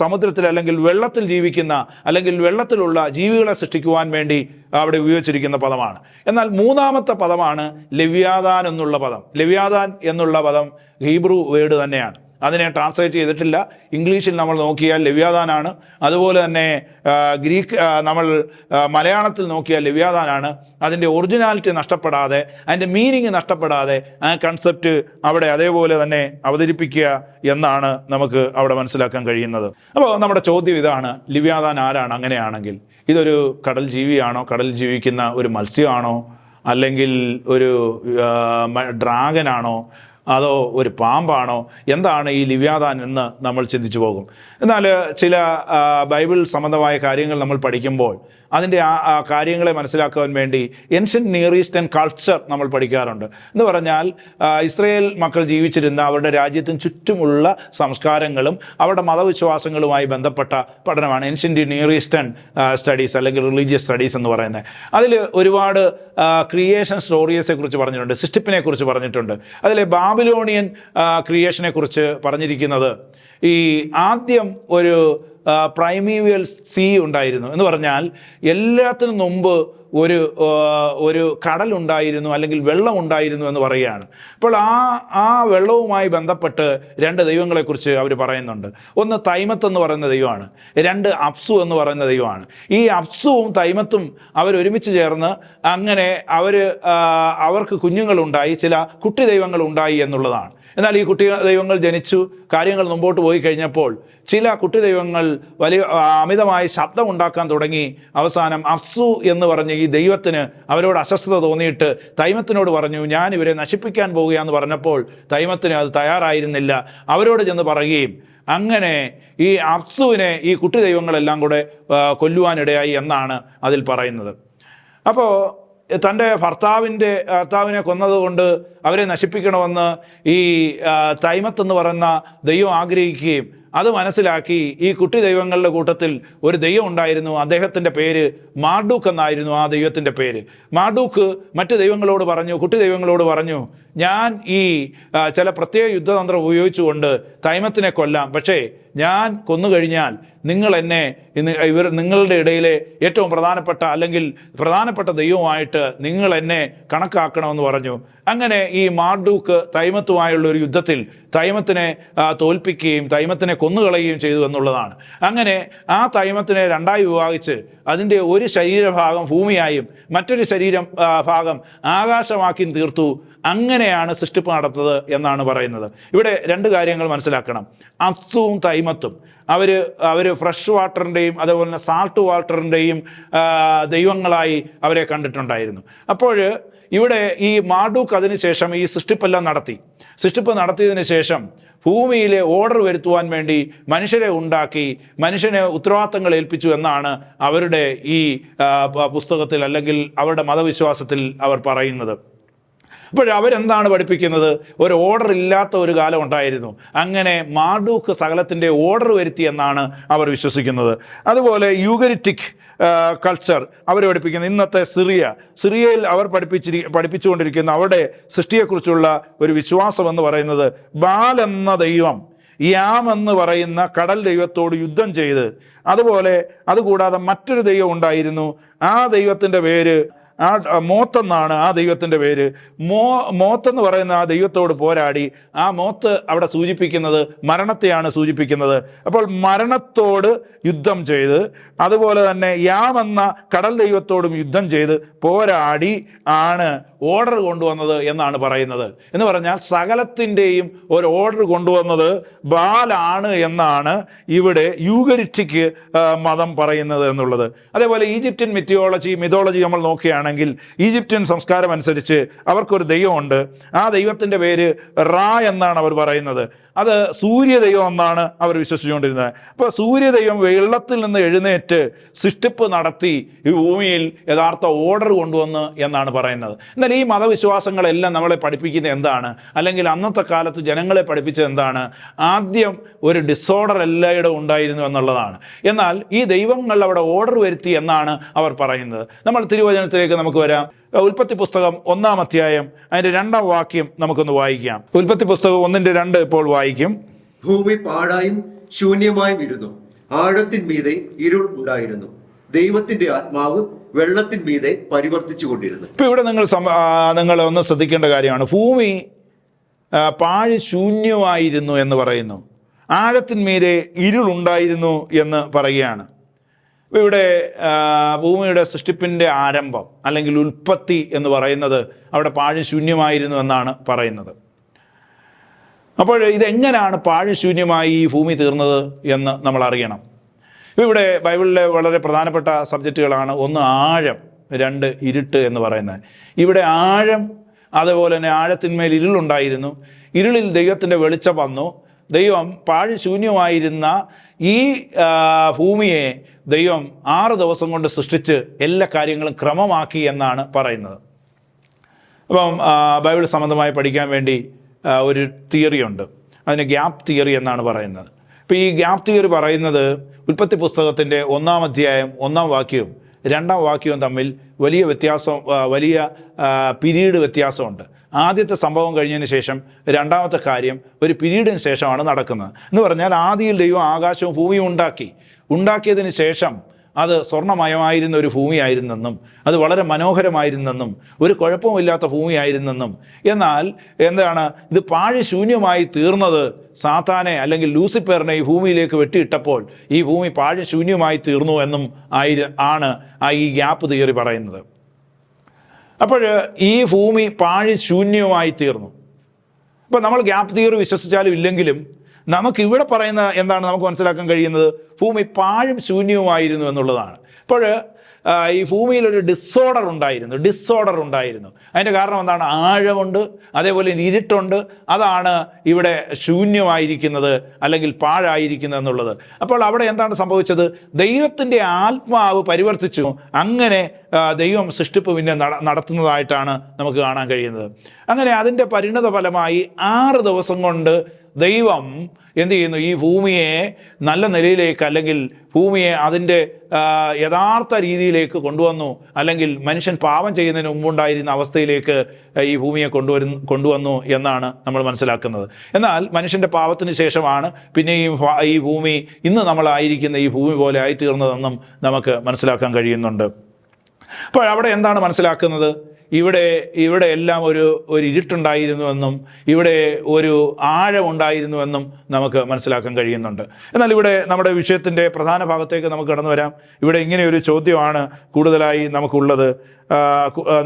S1: സമുദ്രത്തിൽ അല്ലെങ്കിൽ വെള്ളത്തിൽ ജീവിക്കുന്ന അല്ലെങ്കിൽ വെള്ളത്തിലുള്ള ജീവികളെ സൃഷ്ടിക്കുവാൻ വേണ്ടി അവിടെ ഉപയോഗിച്ചിരിക്കുന്ന പദമാണ്. എന്നാൽ മൂന്നാമത്തെ പദമാണ് ലവ്യാദാൻ എന്നുള്ള പദം. ലവ്യാദാൻ എന്നുള്ള പദം ഹീബ്രു വേർഡ് തന്നെയാണ്. അതിനെ ട്രാൻസ്ലേറ്റ് ചെയ്തിട്ടില്ല. ഇംഗ്ലീഷിൽ നമ്മൾ നോക്കിയാൽ ലവ്യാദാനാണ്. അതുപോലെ തന്നെ ഗ്രീക്ക് നമ്മൾ മലയാളത്തിൽ നോക്കിയാൽ ലവ്യാദാനാണ്. അതിന്റെ ഒറിജിനാലിറ്റി നഷ്ടപ്പെടാതെ അതിന്റെ മീനിങ് നഷ്ടപ്പെടാതെ ആ കൺസെപ്റ്റ് അവിടെ അതേപോലെ തന്നെ അവതരിപ്പിക്കുക എന്നാണ് നമുക്ക് അവിടെ മനസ്സിലാക്കാൻ കഴിയുന്നത്. അപ്പോൾ നമ്മുടെ ചോദ്യം ഇതാണ് ലിവ്യാദാൻ ആരാണ് അങ്ങനെയാണെങ്കിൽ? ഇതൊരു കടൽ ജീവിയാണോ? കടൽ ജീവിക്കുന്ന ഒരു മത്സ്യമാണോ? അല്ലെങ്കിൽ ഒരു ഡ്രാഗനാണോ? അതോ ഒരു പാമ്പാണോ? എന്താണ് ഈ ലിവ്യാദാൻ എന്ന് നമ്മൾ ചിന്തിച്ചു പോകും. എന്നാൽ ചില ബൈബിൾ സംബന്ധമായ കാര്യങ്ങൾ നമ്മൾ പഠിക്കുമ്പോൾ അതിന്റെ ആ കാര്യങ്ങളെ മനസ്സിലാക്കുവാൻ വേണ്ടി ഏൻഷ്യൻ നിയർ ഈസ്റ്റേൺ കൾച്ചർ നമ്മൾ പഠിക്കാറുണ്ട്. എന്ന് പറഞ്ഞാൽ ഇസ്രയേൽ മക്കൾ ജീവിച്ചിരുന്ന അവരുടെ രാജ്യത്തിന് ചുറ്റുമുള്ള സംസ്കാരങ്ങളും അവരുടെ മതവിശ്വാസങ്ങളുമായി ബന്ധപ്പെട്ട പഠനമാണ് ഏൻഷ്യൻ നിയർ ഈസ്റ്റേൺ സ്റ്റഡീസ് അല്ലെങ്കിൽ റിലീജിയസ് സ്റ്റഡീസ് എന്ന് പറയുന്നത്. അതിൽ ഒരുപാട് ക്രിയേഷൻ സ്റ്റോറീസെ കുറിച്ച് പറഞ്ഞിട്ടുണ്ട് സിസ്റ്റിപ്പിനെ കുറിച്ച് പറഞ്ഞിട്ടുണ്ട്. അതിൽ ബാബിലോണിയൻ ക്രിയേഷനെ കുറിച്ച് പറഞ്ഞിരിക്കുന്നത് ഈ ആദ്യം ഒരു പ്രൈമീവിയൽ സീ ഉണ്ടായിരുന്നു എന്ന് പറഞ്ഞാൽ എല്ലാത്തിനും മുമ്പ് ഒരു ഒരു ഒരു കടലുണ്ടായിരുന്നു അല്ലെങ്കിൽ വെള്ളം ഉണ്ടായിരുന്നു എന്ന് പറയുകയാണ്. അപ്പോൾ ആ ആ വെള്ളവുമായി ബന്ധപ്പെട്ട് രണ്ട് ദൈവങ്ങളെക്കുറിച്ച് അവർ പറയുന്നുണ്ട്. ഒന്ന് തൈമത്ത് എന്ന് പറയുന്ന ദൈവമാണ്. രണ്ട് അപ്സു എന്ന് പറയുന്ന ദൈവമാണ്. ഈ അപ്സുവും തൈമത്തും അവരൊരുമിച്ച് ചേർന്ന് അങ്ങനെ അവർ അവർക്ക് കുഞ്ഞുങ്ങളുണ്ടായി ചില കുട്ടി ദൈവങ്ങൾ ഉണ്ടായി എന്നുള്ളതാണ്. എന്നാൽ ഈ കുട്ടി ദൈവങ്ങൾ ജനിച്ചു കാര്യങ്ങൾ മുമ്പോട്ട് പോയി കഴിഞ്ഞപ്പോൾ ചില കുട്ടി ദൈവങ്ങൾ വലിയ അമിതമായി ശബ്ദം ഉണ്ടാക്കാൻ തുടങ്ങി. അവസാനം അഫ്സു എന്ന് പറഞ്ഞ് ഈ ദൈവത്തിന് അവരോട് അസ്വസ്ഥത തോന്നിയിട്ട് തൈമത്തിനോട് പറഞ്ഞു ഞാൻ ഇവരെ നശിപ്പിക്കാൻ പോവുകയെന്ന് പറഞ്ഞപ്പോൾ തൈമത്തിന് അത് തയ്യാറായിരുന്നില്ല. അവരോട് ചെന്ന് പറയുകയും അങ്ങനെ ഈ അഫ്സുവിനെ ഈ കുട്ടി ദൈവങ്ങളെല്ലാം കൂടെ കൊല്ലുവാനിടയായി എന്നാണ് അതിൽ പറയുന്നത്. അപ്പോൾ തന്റെ ഭർത്താവിന്റെ ഭർത്താവിനെ കൊന്നതുകൊണ്ട് അവരെ നശിപ്പിക്കണമെന്ന് ഈ തൈമത്ത് എന്ന് പറയുന്ന ദൈവം ആഗ്രഹിക്കുകയും അത് മനസ്സിലാക്കി ഈ കുട്ടി ദൈവങ്ങളുടെ കൂട്ടത്തിൽ ഒരു ദൈവം ഉണ്ടായിരുന്നു. അദ്ദേഹത്തിന്റെ പേര് മാർഡൂക്ക് എന്നായിരുന്നു ആ ദൈവത്തിന്റെ പേര്. മാർഡൂക്ക് മറ്റ് ദൈവങ്ങളോട് പറഞ്ഞു കുട്ടി ദൈവങ്ങളോട് പറഞ്ഞു ഞാൻ ഈ ചില പ്രത്യേക യുദ്ധതന്ത്രം ഉപയോഗിച്ചുകൊണ്ട് തൈമത്തിനെ കൊല്ലാം. പക്ഷേ ഞാൻ കൊന്നുകഴിഞ്ഞാൽ നിങ്ങൾ എന്നെ ഇവർ നിങ്ങളുടെ ഇടയിലെ ഏറ്റവും പ്രധാനപ്പെട്ട അല്ലെങ്കിൽ പ്രധാനപ്പെട്ട ദൈവമായിട്ട് നിങ്ങൾ എന്നെ കണക്കാക്കണമെന്ന് പറഞ്ഞു. അങ്ങനെ ഈ മാർഡൂക്ക് തൈമത്തുമായുള്ള ഒരു യുദ്ധത്തിൽ തൈമത്തിനെ തോൽപ്പിക്കുകയും തൈമത്തിനെ കൊന്നുകളയുകയും ചെയ്തു എന്നുള്ളതാണ്. അങ്ങനെ ആ തൈമത്തിനെ രണ്ടായി വിഭാഗിച്ച് അതിന്റെ ഒരു ശരീരഭാഗം ഭൂമിയായും മറ്റൊരു ശരീരം ഭാഗം ആകാശമാക്കിയും തീർത്തു. അങ്ങനെയാണ് സൃഷ്ടിപ്പ് നടത്തത് എന്നാണ് പറയുന്നത്. ഇവിടെ രണ്ട് കാര്യങ്ങൾ മനസ്സിലാക്കണം. അത്തും തൈമത്തും. അവർ അവർ ഫ്രഷ് വാട്ടറിന്റെയും അതേപോലെ തന്നെ സാൾട്ട് വാട്ടറിന്റെയും ദൈവങ്ങളായി അവരെ കണ്ടിട്ടുണ്ടായിരുന്നു. അപ്പോൾ ഇവിടെ ഈ മാഡൂക്ക് അതിനുശേഷം ഈ സൃഷ്ടിപ്പെല്ലാം നടത്തി. സൃഷ്ടിപ്പ് നടത്തിയതിന് ശേഷം ഭൂമിയിലെ ഓർഡർ വരുത്തുവാൻ വേണ്ടി മനുഷ്യരെ ഉണ്ടാക്കി മനുഷ്യനെ ഉത്തരവാദിത്തങ്ങൾ ഏൽപ്പിച്ചു എന്നാണ് അവരുടെ ഈ പുസ്തകത്തിൽ അല്ലെങ്കിൽ അവരുടെ മതവിശ്വാസത്തിൽ അവർ പറയുന്നത്. അപ്പോൾ അവരെന്താണ് പഠിപ്പിക്കുന്നത്? ഒരു ഓർഡർ ഇല്ലാത്ത ഒരു കാലം ഉണ്ടായിരുന്നു. അങ്ങനെ മാഡൂക്ക് സകലത്തിന്റെ ഓർഡർ വരുത്തി എന്നാണ് അവർ വിശ്വസിക്കുന്നത്. അതുപോലെ യൂഗരിറ്റിക് കൾച്ചർ അവർ പഠിപ്പിക്കുന്നത് ഇന്നത്തെ സിറിയ. സിറിയയിൽ അവർ പഠിപ്പിച്ചിരി പഠിപ്പിച്ചുകൊണ്ടിരിക്കുന്ന അവരുടെ സൃഷ്ടിയെക്കുറിച്ചുള്ള ഒരു വിശ്വാസം എന്ന് പറയുന്നത് ബാൽ എന്ന ദൈവം യാം എന്ന് പറയുന്ന കടൽ ദൈവത്തോട് യുദ്ധം ചെയ്ത് അതുപോലെ അതുകൂടാതെ മറ്റൊരു ദൈവം ഉണ്ടായിരുന്നു. ആ ദൈവത്തിന്റെ പേര് ആ മോത്ത് എന്നാണ് ആ ദൈവത്തിന്റെ പേര്. മോ മോത്തെന്ന് പറയുന്ന ആ ദൈവത്തോട് പോരാടി. ആ മോത്ത് അവിടെ സൂചിപ്പിക്കുന്നത് മരണത്തെയാണ് സൂചിപ്പിക്കുന്നത്. അപ്പോൾ മരണത്തോട് യുദ്ധം ചെയ്ത് അതുപോലെ തന്നെ യാം എന്ന കടൽ ദൈവത്തോടും യുദ്ധം ചെയ്ത് പോരാടി ആണ് ഓർഡർ കൊണ്ടുവന്നത് എന്നാണ് പറയുന്നത്. എന്ന് പറഞ്ഞാൽ സകലത്തിന്റെയും ഒരു ഓർഡർ കൊണ്ടുവന്നത് ബാലാണ് എന്നാണ് ഇവിടെ യൂഗരിറ്റിക്ക് മതം പറയുന്നത് എന്നുള്ളത്. അതേപോലെ ഈജിപ്റ്റിൻ മിത്തിയോളജി മിതോളജി നമ്മൾ നോക്കുകയാണെങ്കിൽ ഈജിപ്ഷ്യൻ സംസ്കാരം അനുസരിച്ച് അവർക്കൊരു ദൈവമുണ്ട്. ആ ദൈവത്തിന്റെ പേര് റാ എന്നാണ് അവർ പറയുന്നത്. അത് സൂര്യദൈവം എന്നാണ് അവർ വിശ്വസിച്ചുകൊണ്ടിരുന്നത്. അപ്പോൾ സൂര്യദൈവം വെള്ളത്തിൽ നിന്ന് എഴുന്നേറ്റ് സൃഷ്ടിപ്പ് നടത്തി ഈ ഭൂമിയിൽ യഥാർത്ഥ ഓർഡർ കൊണ്ടുവന്ന് എന്നാണ് പറയുന്നത്. എന്നാൽ ഈ മതവിശ്വാസങ്ങളെല്ലാം നമ്മളെ പഠിപ്പിക്കുന്നത് എന്താണ്? അല്ലെങ്കിൽ അന്നത്തെ കാലത്ത് ജനങ്ങളെ പഠിപ്പിച്ചത് എന്താണ്? ആദ്യം ഒരു ഡിസോർഡർ എല്ലായിടവും ഉണ്ടായിരുന്നു എന്നുള്ളതാണ്. എന്നാൽ ഈ ദൈവങ്ങൾ അവിടെ ഓർഡർ വരുത്തി എന്നാണ് അവർ പറയുന്നത്. നമ്മൾ തിരുവചനത്തിലേക്ക് നമുക്ക് വരാം. ഉൽപ്പത്തി പുസ്തകം ഒന്നാം അധ്യായം അതിന്റെ രണ്ടാം വാക്യം നമുക്കൊന്ന് വായിക്കാം. ഉൽപ്പത്തി പുസ്തകം ഒന്നിന്റെ രണ്ട് ഇപ്പോൾ വായിക്കും.
S2: ഭൂമി പാഴായും ശൂന്യമായും ഇരുന്നു. ആഴത്തിന്മീതെ ഇരുൾ ഉണ്ടായിരുന്നു. ദൈവത്തിന്റെ ആത്മാവ് വെള്ളത്തിന്മീതെ പരിവർത്തിച്ചു കൊണ്ടിരുന്നു.
S1: ഇപ്പൊ ഇവിടെ നിങ്ങൾ നിങ്ങൾ ഒന്ന് ശ്രദ്ധിക്കേണ്ട കാര്യമാണ്. ഭൂമി പാഴ് ശൂന്യമായിരുന്നു എന്ന് പറയുന്നു. ആഴത്തിന്മീതെ ഇരുളുണ്ടായിരുന്നു എന്ന് പറയുകയാണ്. ഇവിടെ ഭൂമിയുടെ സൃഷ്ടിപ്പിന്റെ ആരംഭം അല്ലെങ്കിൽ ഉൽപ്പത്തി എന്ന് പറയുന്നത് അവിടെ പാഴ് ശൂന്യമായിരുന്നു എന്നാണ് പറയുന്നത്. അപ്പോൾ ഇതെങ്ങനെയാണ് പാഴ് ശൂന്യമായി ഈ ഭൂമി തീർന്നത് എന്ന് നമ്മൾ അറിയണം. ഇവിടെ ബൈബിളിലെ വളരെ പ്രധാനപ്പെട്ട സബ്ജക്റ്റുകളാണ്. ഒന്ന് ആഴം രണ്ട് ഇരുട്ട് എന്ന് പറയുന്നത്. ഇവിടെ ആഴം അതുപോലെ തന്നെ ആഴത്തിന്മേൽ ഇരുളുണ്ടായിരുന്നു ഇരുളിൽ ദൈവത്തിന്റെ വെളിച്ചം വന്നു. ദൈവം പാഴ് ശൂന്യമായിരുന്ന ഈ ഭൂമിയെ ദൈവം ആറ് ദിവസം കൊണ്ട് സൃഷ്ടിച്ച് എല്ലാ കാര്യങ്ങളും ക്രമമാക്കി എന്നാണ് പറയുന്നത്. അപ്പം ബൈബിൾ സംബന്ധമായി പഠിക്കാൻ വേണ്ടി ഒരു തിയറി ഉണ്ട്. അതിന് ഗ്യാപ് തിയറി എന്നാണ് പറയുന്നത്. ഇപ്പോൾ ഈ ഗ്യാപ് തിയറി പറയുന്നത് ഉൽപ്പത്തി പുസ്തകത്തിന്റെ ഒന്നാം അധ്യായം ഒന്നാം വാക്യവും രണ്ടാം വാക്യവും തമ്മിൽ വലിയ വ്യത്യാസം വലിയ പിരീഡ് വ്യത്യാസമുണ്ട്. ആദ്യത്തെ സംഭവം കഴിഞ്ഞതിന് ശേഷം രണ്ടാമത്തെ കാര്യം ഒരു പിരീഡിന് ശേഷമാണ് നടക്കുന്നത്. എന്ന് പറഞ്ഞാൽ ആദിയിൽ ദൈവം ആകാശവും ഭൂമിയും ഉണ്ടാക്കി. ഉണ്ടാക്കിയതിന് ശേഷം അത് സ്വർണമയമായിരുന്ന ഒരു ഭൂമിയായിരുന്നെന്നും അത് വളരെ മനോഹരമായിരുന്നെന്നും ഒരു കുഴപ്പമില്ലാത്ത ഭൂമിയായിരുന്നെന്നും. എന്നാൽ എന്താണ് ഇത് പാഴി ശൂന്യമായി തീർന്നത് സാത്താനെ അല്ലെങ്കിൽ ലൂസിഫറിനെ ഈ ഭൂമിയിലേക്ക് വെട്ടിയിട്ടപ്പോൾ ഈ ഭൂമി പാഴി ശൂന്യമായി തീർന്നു എന്നും ആയി ആണ് ആ ഈ ഗ്യാപ്പ് തിയറി പറയുന്നത്. അപ്പോൾ ഈ ഭൂമി പാഴി ശൂന്യമായി തീർന്നു. അപ്പോൾ നമ്മൾ ഗ്യാപ് തിയറി വിശ്വസിച്ചാലും ഇല്ലെങ്കിലും നമുക്ക് ഇവിടെ പറയുന്ന എന്താണ് നമുക്ക് മനസ്സിലാക്കാൻ കഴിയുന്നത്? ഭൂമി പാഴും ശൂന്യവുമായിരുന്നു എന്നുള്ളതാണ്. അപ്പോൾ ഈ ഭൂമിയിൽ ഒരു ഡിസോർഡർ ഉണ്ടായിരുന്നു ഡിസോർഡർ ഉണ്ടായിരുന്നു. അതിന്റെ കാരണം എന്താണ്? ആഴമുണ്ട് അതേപോലെ ഇരുട്ടുണ്ട്. അതാണ് ഇവിടെ ശൂന്യമായിരിക്കുന്നത് അല്ലെങ്കിൽ പാഴായിരിക്കുന്നത് എന്നുള്ളത്. അപ്പോൾ അവിടെ എന്താണ് സംഭവിച്ചത്? ദൈവത്തിന്റെ ആത്മാവ് പരിവർത്തിച്ചു. അങ്ങനെ ദൈവം സൃഷ്ടിപ്പ് പിന്നെ നടത്തുന്നതായിട്ടാണ് നമുക്ക് കാണാൻ കഴിയുന്നത്. അങ്ങനെ അതിന്റെ പരിണത ഫലമായി ആറ് ദിവസം കൊണ്ട് ദൈവം എന്ത് ചെയ്യുന്നു? ഈ ഭൂമിയെ നല്ല നിലയിലേക്ക് അല്ലെങ്കിൽ ഭൂമിയെ അതിന്റെ യഥാർത്ഥ രീതിയിലേക്ക് കൊണ്ടുവന്നു അല്ലെങ്കിൽ മനുഷ്യൻ പാപം ചെയ്യുന്നതിന് മുമ്പുണ്ടായിരുന്ന അവസ്ഥയിലേക്ക് ഈ ഭൂമിയെ കൊണ്ടുവരു കൊണ്ടുവന്നു എന്നാണ് നമ്മൾ മനസ്സിലാക്കുന്നത്. എന്നാൽ മനുഷ്യന്റെ പാപത്തിന് ശേഷമാണ് പിന്നെ ഈ ഈ ഭൂമി ഇന്ന് നമ്മളായിരിക്കുന്ന ഈ ഭൂമി പോലെ ആയിത്തീർന്നതെന്നും നമുക്ക് മനസ്സിലാക്കാൻ കഴിയുന്നുണ്ട്. അപ്പോൾ അവിടെ എന്താണ് മനസ്സിലാക്കുന്നത്? ഇവിടെ ഇവിടെ എല്ലാം ഒരു ഒരു ഇരുട്ടുണ്ടായിരുന്നുവെന്നും ഇവിടെ ഒരു ആഴമുണ്ടായിരുന്നുവെന്നും നമുക്ക് മനസ്സിലാക്കാൻ കഴിയുന്നുണ്ട്. എന്നാൽ ഇവിടെ നമ്മുടെ വിഷയത്തിന്റെ പ്രധാന ഭാഗത്തേക്ക് നമുക്ക് കടന്നു വരാം ഇവിടെ ഇങ്ങനെ ഒരു ചോദ്യമാണ് കൂടുതലായി നമുക്കുള്ളത്.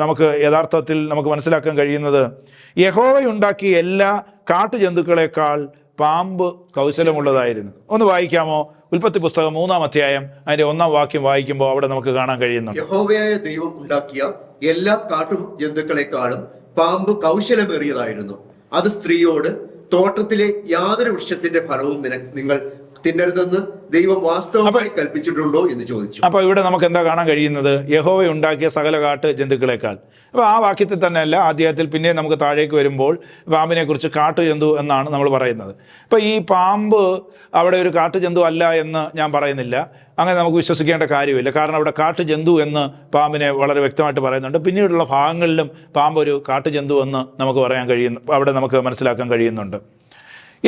S1: നമുക്ക് യഥാർത്ഥത്തിൽ നമുക്ക് മനസ്സിലാക്കാൻ കഴിയുന്നത് യഹോവയുണ്ടാക്കിയ എല്ലാ കാട്ടുജന്തുക്കളെക്കാൾ പാമ്പ് കൗശലമുള്ളതായിരുന്നു. ഒന്ന് വായിക്കാമോ? ഉൽപ്പത്തി പുസ്തകം മൂന്നാം അധ്യായം അതിന്റെ ഒന്നാം വാക്യം വായിക്കുമ്പോൾ അവിടെ നമുക്ക് കാണാൻ കഴിയുന്നുണ്ട്.
S2: യഹോവയായ ദൈവം ഉണ്ടാക്കിയ എല്ലാ കാട്ടു ജന്തുക്കളെക്കാളും പാമ്പ് കൗശലമേറിയതായിരുന്നു. അത് സ്ത്രീയോട് തോട്ടത്തിലെ യാതൊരു വൃക്ഷത്തിന്റെ ഫലവും നിങ്ങൾ തിന്നരുതെന്ന് ദൈവം വാസ്തവമായി കൽപ്പിച്ചിട്ടുണ്ടോ എന്ന് ചോദിച്ചു.
S1: അപ്പൊ ഇവിടെ നമുക്ക് എന്താ കാണാൻ കഴിയുന്നത്? യഹോവ ഉണ്ടാക്കിയ സകല കാട്ട് ജന്തുക്കളെക്കാൾ. അപ്പൊ ആ വാക്യത്തിൽ തന്നെയല്ല ആദ്യത്തിൽ പിന്നെ നമുക്ക് താഴേക്ക് വരുമ്പോൾ പാമ്പിനെ കുറിച്ച് കാട്ടു ജന്തു എന്നാണ് നമ്മൾ പറയുന്നത്. അപ്പൊ ഈ പാമ്പ് അവിടെ ഒരു കാട്ടു ജന്തു അല്ല എന്ന് ഞാൻ പറയുന്നില്ല. അങ്ങനെ നമുക്ക് വിശ്വസിക്കേണ്ട കാര്യമില്ല. കാരണം അവിടെ കാട്ടു ജന്തു എന്ന് പാമ്പിനെ വളരെ വ്യക്തമായിട്ട് പറയുന്നുണ്ട്. പിന്നീടുള്ള ഭാഗങ്ങളിലും പാമ്പ് ഒരു കാട്ടു ജന്തു എന്ന് നമുക്ക് പറയാൻ കഴിയുന്നു അവിടെ നമുക്ക് മനസ്സിലാക്കാൻ കഴിയുന്നുണ്ട്.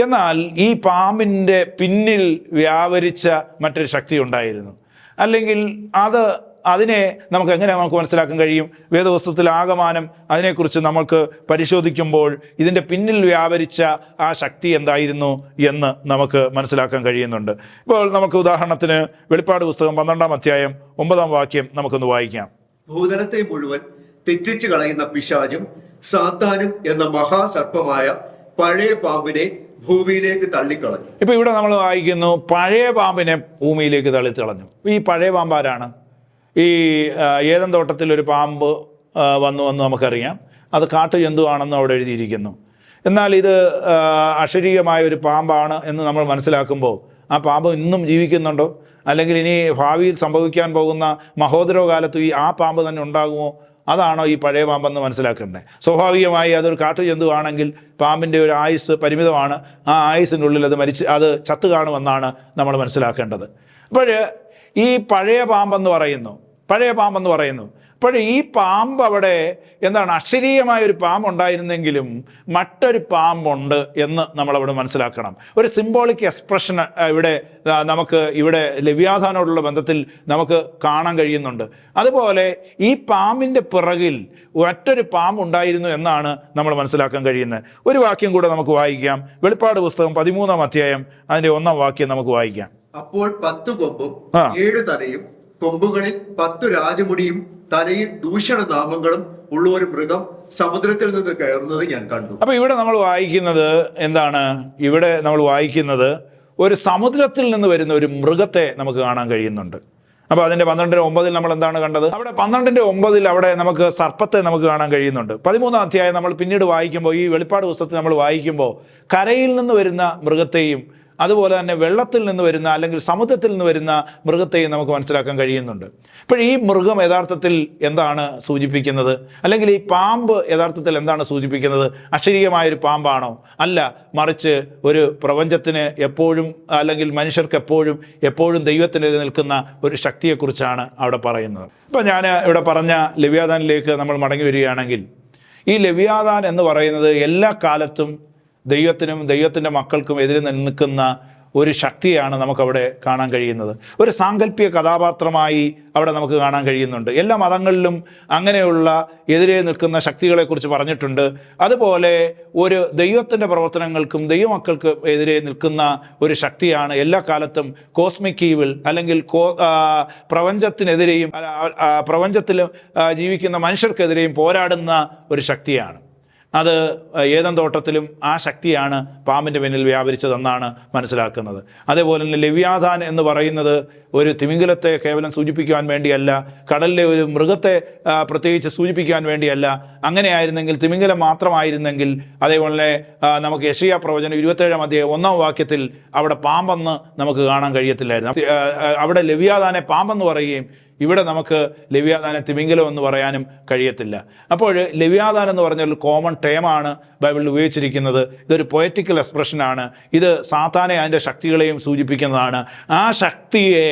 S1: എന്നാൽ ഈ പാമ്പിന്റെ പിന്നിൽ വ്യാപരിച്ച മറ്റൊരു ശക്തി ഉണ്ടായിരുന്നു. അല്ലെങ്കിൽ അത് അതിനെ നമുക്ക് എങ്ങനെ നമുക്ക് മനസ്സിലാക്കാൻ കഴിയും? വേദവസ്തുത്തിൽ ആകമാനം അതിനെക്കുറിച്ച് നമുക്ക് പരിശോധിക്കുമ്പോൾ ഇതിന്റെ പിന്നിൽ വ്യാപരിച്ച ആ ശക്തി എന്തായിരുന്നു എന്ന് നമുക്ക് മനസ്സിലാക്കാൻ കഴിയുന്നുണ്ട്. ഇപ്പോൾ നമുക്ക് ഉദാഹരണത്തിന് വെളിപ്പാട് പുസ്തകം പന്ത്രണ്ടാം അധ്യായം ഒമ്പതാം വാക്യം നമുക്കൊന്ന് വായിക്കാം.
S2: ഭൂതലത്തെ മുഴുവൻ തെറ്റിച്ചു കളയുന്ന പിശാചും സാത്താനും എന്ന മഹാസർപ്പമായ പഴയ പാമ്പിനെ ഭൂമിയിലേക്ക് തള്ളിക്കളഞ്ഞു.
S1: ഇപ്പൊ ഇവിടെ നമ്മൾ വായിക്കുന്നു പഴയ പാമ്പിനെ ഭൂമിയിലേക്ക് തള്ളിത്തളഞ്ഞു ഈ പഴയ പാമ്പാരാണ് ഈ ഏതൻ തോട്ടത്തിൽ ഒരു പാമ്പ് വന്നു എന്ന് നമുക്കറിയാം. അത് കാട്ടുജന്തുവാണെന്ന് അവിടെ എഴുതിയിരിക്കുന്നു. എന്നാൽ ഇത് അശരീരമായ ഒരു പാമ്പാണ് എന്ന് നമ്മൾ മനസ്സിലാക്കുമ്പോൾ ആ പാമ്പ് ഇന്നും ജീവിക്കുന്നുണ്ടോ? അല്ലെങ്കിൽ ഇനി ഭാവിയിൽ സംഭവിക്കാൻ പോകുന്ന മഹോദരോ ഈ ആ പാമ്പ് തന്നെ ഉണ്ടാകുമോ? അതാണോ ഈ പഴയ പാമ്പെന്ന് മനസ്സിലാക്കേണ്ടത്? സ്വാഭാവികമായി അതൊരു കാട്ടുജന്തുവാണെങ്കിൽ പാമ്പിന്റെ ഒരു ആയുസ് പരിമിതമാണ്. ആ ആയുസിന്റെ ഉള്ളിൽ അത് മരിച്ച് അത് ചത്തു കാണുമെന്നാണ് നമ്മൾ മനസ്സിലാക്കേണ്ടത്. അപ്പോൾ ഈ പഴയ പാമ്പെന്ന് പറയുന്നു പഴയ പാമ്പെന്ന് പറയുന്നു അപ്പോൾ ഈ പാമ്പ് അവിടെ എന്താണ് അക്ഷരീയമായ ഒരു പാമ്പ് ഉണ്ടായിരുന്നെങ്കിലും മറ്റൊരു പാമ്പുണ്ട് എന്ന് നമ്മളവിടെ മനസ്സിലാക്കണം. ഒരു സിംബോളിക് എക്സ്പ്രഷൻ ഇവിടെ നമുക്ക് ഇവിടെ ലവ്യാധാനോടുള്ള ബന്ധത്തിൽ നമുക്ക് കാണാൻ കഴിയുന്നുണ്ട്. അതുപോലെ ഈ പാമ്പിന്റെ പിറകിൽ മറ്റൊരു പാമ്പ് ഉണ്ടായിരുന്നു എന്നാണ് നമ്മൾ മനസ്സിലാക്കാൻ കഴിയുന്നത്. ഒരു വാക്യം കൂടെ നമുക്ക് വായിക്കാം. വെളിപ്പാട് പുസ്തകം പതിമൂന്നാം അധ്യായം അതിന്റെ ഒന്നാം വാക്യം നമുക്ക് വായിക്കാം.
S2: അപ്പോൾ പത്ത് കൊമ്പും. ഏഴ് തലയും കൊമ്പുകളിൽ പത്തു രാജമുടിയും തലയിൽ ദൂഷണ നാമങ്ങളും ഉള്ള ഒരു മൃഗം സമുദ്രത്തിൽ നിന്ന് കയറുന്നത് ഞാൻ കണ്ടു.
S1: അപ്പൊ ഇവിടെ നമ്മൾ വായിക്കുന്നത് എന്താണ്? ഇവിടെ നമ്മൾ വായിക്കുന്നത് ഒരു സമുദ്രത്തിൽ നിന്ന് വരുന്ന ഒരു മൃഗത്തെ നമുക്ക് കാണാൻ കഴിയുന്നുണ്ട്. അപ്പോൾ അതിന്റെ പന്ത്രണ്ടിന്റെ ഒമ്പതിൽ നമ്മൾ എന്താണ് കണ്ടത്? അവിടെ പന്ത്രണ്ടിന്റെ ഒമ്പതിൽ അവിടെ നമുക്ക് സർപ്പത്തെ നമുക്ക് കാണാൻ കഴിയുന്നുണ്ട്. പതിമൂന്നാം അധ്യായം നമ്മൾ പിന്നീട് വായിക്കുമ്പോൾ ഈ വെളിപ്പാട് പുസ്തകത്തിൽ നമ്മൾ വായിക്കുമ്പോൾ കരയിൽ നിന്ന് വരുന്ന മൃഗത്തെയും അതുപോലെ തന്നെ വെള്ളത്തിൽ നിന്ന് വരുന്ന അല്ലെങ്കിൽ സമുദ്രത്തിൽ നിന്ന് വരുന്ന മൃഗത്തെയും നമുക്ക് മനസ്സിലാക്കാൻ കഴിയുന്നുണ്ട്. ഇപ്പോൾ ഈ മൃഗം യഥാർത്ഥത്തിൽ എന്താണ് സൂചിപ്പിക്കുന്നത്? അല്ലെങ്കിൽ ഈ പാമ്പ് യഥാർത്ഥത്തിൽ എന്താണ് സൂചിപ്പിക്കുന്നത്? അക്ഷരീയമായൊരു പാമ്പാണോ? അല്ല മറിച്ച് ഒരു പ്രപഞ്ചത്തിന് എപ്പോഴും അല്ലെങ്കിൽ മനുഷ്യർക്ക് എപ്പോഴും എപ്പോഴും ദൈവത്തിനെതിരെ നിൽക്കുന്ന ഒരു ശക്തിയെക്കുറിച്ചാണ് അവിടെ പറയുന്നത്. ഇപ്പം ഞാൻ ഇവിടെ പറഞ്ഞ ലവ്യാദാനിലേക്ക് നമ്മൾ മടങ്ങി വരികയാണെങ്കിൽ ഈ ലവ്യാദാൻ എന്ന് പറയുന്നത് എല്ലാ കാലത്തും ദൈവത്തിനും ദൈവത്തിന്റെ മക്കൾക്കും എതിരെ നിൽക്കുന്ന ഒരു ശക്തിയാണ് നമുക്കവിടെ കാണാൻ കഴിയുന്നത്. ഒരു സാങ്കല്പിക കഥാപാത്രമായി അവിടെ നമുക്ക് കാണാൻ കഴിയുന്നുണ്ട്. എല്ലാ മതങ്ങളിലും അങ്ങനെയുള്ള എതിരെ നിൽക്കുന്ന ശക്തികളെക്കുറിച്ച് പറഞ്ഞിട്ടുണ്ട്. അതുപോലെ ഒരു ദൈവത്തിന്റെ പ്രവർത്തനങ്ങൾക്കും ദൈവമക്കൾക്ക് എതിരെ നിൽക്കുന്ന ഒരു ശക്തിയാണ് എല്ലാ കാലത്തും കോസ്മിക് ഈവിൽ അല്ലെങ്കിൽ കോ പ്രപഞ്ചത്തിനെതിരെയും പ്രപഞ്ചത്തിൽ ജീവിക്കുന്ന മനുഷ്യർക്കെതിരെയും പോരാടുന്ന ഒരു ശക്തിയാണ്. അത് ഏതൻ തോട്ടത്തിലും ആ ശക്തിയാണ് പാമ്പിന്റെ പിന്നിൽ വ്യാപരിച്ചതെന്നാണ് മനസ്സിലാക്കുന്നത്. അതേപോലെ തന്നെ ലവ്യാധാൻ എന്ന് പറയുന്നത് ഒരു തിമിംഗലത്തെ കേവലം സൂചിപ്പിക്കുവാൻ വേണ്ടിയല്ല കടലിലെ ഒരു മൃഗത്തെ പ്രത്യേകിച്ച് സൂചിപ്പിക്കാൻ വേണ്ടിയല്ല. അങ്ങനെയായിരുന്നെങ്കിൽ തിമിംഗലം മാത്രമായിരുന്നെങ്കിൽ അതേപോലെ നമുക്ക് യഷിയ പ്രവചനം ഇരുപത്തേഴാം അധ്യായം ഒന്നാം വാക്യത്തിൽ അവിടെ പാമ്പെന്ന് നമുക്ക് കാണാൻ കഴിയത്തില്ലായിരുന്നു. അവിടെ ലവ്യാധാനെ പാമ്പെന്ന് പറയുകയും ഇവിടെ നമുക്ക് ലവ്യാദാന തിമിംഗലം എന്ന് പറയാനും കഴിയത്തില്ല. അപ്പോൾ ലവ്യാദാൻ എന്ന് പറഞ്ഞ ഒരു കോമൺ ടേമാണ് ബൈബിളിൽ ഉപയോഗിച്ചിരിക്കുന്നത്. ഇതൊരു പൊയറ്റിക്കൽ എക്സ്പ്രഷനാണ് ഇത് സാത്താനെ അതിന്റെ ശക്തികളെയും സൂചിപ്പിക്കുന്നതാണ്. ആ ശക്തിയെ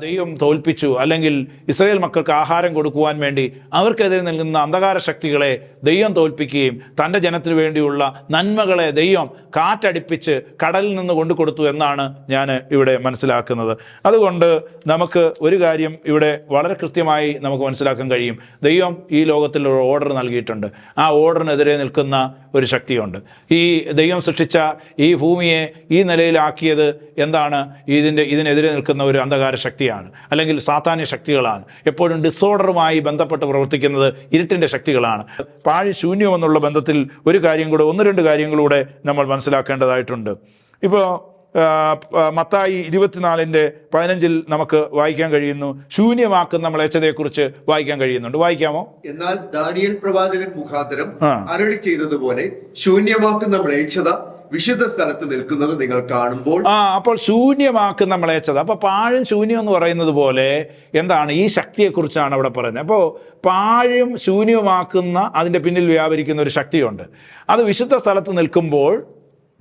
S1: ദൈവം തോൽപ്പിച്ചു. അല്ലെങ്കിൽ ഇസ്രയേൽ മക്കൾക്ക് ആഹാരം കൊടുക്കുവാൻ വേണ്ടി അവർക്കെതിരെ നിൽക്കുന്ന അന്ധകാര ശക്തികളെ ദൈവം തോൽപ്പിക്കുകയും തന്റെ ജനത്തിനു വേണ്ടിയുള്ള നന്മകളെ ദൈവം കാറ്റടിപ്പിച്ച് കടലിൽ നിന്ന് കൊണ്ടു കൊടുത്തു എന്നാണ് ഞാൻ ഇവിടെ മനസ്സിലാക്കുന്നത്. അതുകൊണ്ട് നമുക്ക് ഒരു കാര്യം ഇവിടെ വളരെ കൃത്യമായി നമുക്ക് മനസ്സിലാക്കാൻ കഴിയും. ദൈവം ഈ ലോകത്തിൽ ഒരു ഓർഡർ നൽകിയിട്ടുണ്ട്. ആ ഓർഡറിനെതിരെ നിൽക്കുന്ന ഒരു ശക്തിയുണ്ട്. ഈ ദൈവം സൃഷ്ടിച്ച ഈ ഭൂമിയെ ഈ നിലയിലാക്കിയത് എന്താണ്? ഇതിന്റെ ഇതിനെതിരെ നിൽക്കുന്ന ഒരു അന്ധകാര ശക്തിയാണ് അല്ലെങ്കിൽ സാത്താന്യ ശക്തികളാണ്. എപ്പോഴും ഡിസോർഡറുമായി ബന്ധപ്പെട്ട് പ്രവർത്തിക്കുന്നത് ഇരുട്ടിന്റെ ശക്തികളാണ്. പാഴി ശൂന്യമെന്നുള്ള ബന്ധത്തിൽ ഒരു കാര്യം കൂടെ ഒന്ന് രണ്ട് കാര്യങ്ങളൂടെ നമ്മൾ മനസ്സിലാക്കേണ്ടതായിട്ടുണ്ട്. ഇപ്പോൾ മത്തായി ഇരുപത്തിനാലിന്റെ പതിനഞ്ചിൽ നമുക്ക് വായിക്കാൻ കഴിയുന്നു. ശൂന്യമാക്കുന്ന മ്ലേച്ഛതയെക്കുറിച്ച് വായിക്കാൻ കഴിയുന്നുണ്ട്. വായിക്കാമോ?
S2: എന്നാൽ ദാനിയൽ പ്രവാചകൻ മുഖാന്തരം അരളി ചെയ്തതുപോലെ ശൂന്യമാക്കുന്ന മ്ലേച്ഛത വിശുദ്ധ സ്ഥലത്ത് നിൽക്കുന്നത് നിങ്ങൾ കാണുമ്പോൾ
S1: ആ അപ്പോൾ ശൂന്യമാക്കുന്ന വെച്ചത് അപ്പോൾ പാഴും ശൂന്യം എന്ന് പറയുന്നത് പോലെ എന്താണ് ഈ ശക്തിയെക്കുറിച്ചാണ് അവിടെ പറയുന്നത്. അപ്പോൾ പാഴും ശൂന്യമാക്കുന്ന അതിന്റെ പിന്നിൽ വ്യാപരിക്കുന്ന ഒരു ശക്തിയുണ്ട്. അത് വിശുദ്ധ സ്ഥലത്ത് നിൽക്കുമ്പോൾ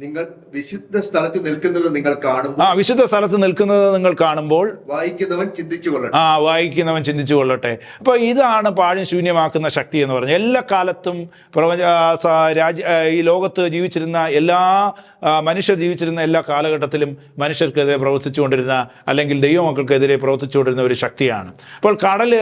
S2: നിങ്ങൾ വിശുദ്ധ സ്ഥലത്ത് നിൽക്കുന്നത് നിങ്ങൾ കാണും
S1: ആ വിശുദ്ധ സ്ഥലത്ത് നിൽക്കുന്നത് നിങ്ങൾ കാണുമ്പോൾ
S2: വായിക്കുന്നവൻ ചിന്തിച്ചു കൊള്ളട്ടെ.
S1: ആ വായിക്കുന്നവൻ ചിന്തിച്ചു കൊള്ളട്ടെ. അപ്പോൾ ഇതാണ് പാഴും ശൂന്യമാക്കുന്ന ശക്തി എന്ന് പറഞ്ഞാൽ എല്ലാ കാലത്തും പ്രപഞ്ച രാജ്യ ഈ ലോകത്ത് ജീവിച്ചിരുന്ന എല്ലാ മനുഷ്യർ ജീവിച്ചിരുന്ന എല്ലാ കാലഘട്ടത്തിലും മനുഷ്യർക്കെതിരെ പ്രവർത്തിച്ചുകൊണ്ടിരുന്ന അല്ലെങ്കിൽ ദൈവമക്കൾക്കെതിരെ പ്രവർത്തിച്ചുകൊണ്ടിരുന്ന ഒരു ശക്തിയാണ്. അപ്പോൾ കടൽ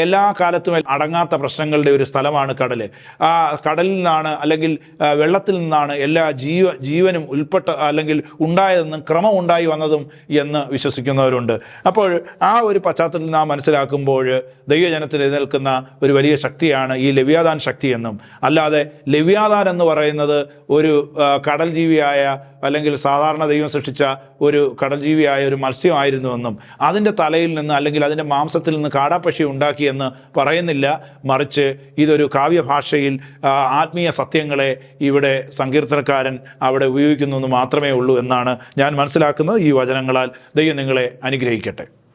S1: എല്ലാ കാലത്തും അടങ്ങാത്ത പ്രശ്നങ്ങളുടെ ഒരു സ്ഥലമാണ് കടൽ ആ കടലിൽ നിന്നാണ് അല്ലെങ്കിൽ വെള്ളത്തിൽ നിന്നാണ് എല്ലാ ജീവ ജീവനും ഉൾപ്പെട്ട അല്ലെങ്കിൽ ഉണ്ടായതെന്നും ക്രമം ഉണ്ടായി വന്നതും എന്ന് വിശ്വസിക്കുന്നവരുണ്ട്. അപ്പോൾ ആ ഒരു പശ്ചാത്തലത്തിൽ നാം മനസ്സിലാക്കുമ്പോൾ ദൈവജനത്തിൽ എഴുന്നേൽക്കുന്ന ഒരു വലിയ ശക്തിയാണ് ഈ ലവ്യാദാൻ ശക്തി എന്നും. അല്ലാതെ ലവ്യാദാൻ എന്ന് പറയുന്നത് ഒരു കടൽ ജീവിയായ അല്ലെങ്കിൽ സാധാരണ ദൈവം സൃഷ്ടിച്ച ഒരു കടൽജീവിയായ ഒരു മത്സ്യമായിരുന്നുവെന്നും അതിന്റെ തലയിൽ നിന്ന് അല്ലെങ്കിൽ അതിന്റെ മാംസത്തിൽ നിന്ന് കാടാപ്പക്ഷി ഉണ്ടാക്കിയെന്ന് പറയുന്നില്ല. മറിച്ച് ഇതൊരു കാവ്യഭാഷയിൽ ആത്മീയ സത്യങ്ങളെ ഇവിടെ സങ്കീർത്തനക്കാരൻ അവിടെ ഉപയോഗിക്കുന്നു എന്ന് മാത്രമേ ഉള്ളൂ എന്നാണ് ഞാൻ മനസ്സിലാക്കുന്നത്. ഈ വചനങ്ങളാൽ ദൈവം നിങ്ങളെ അനുഗ്രഹിക്കട്ടെ.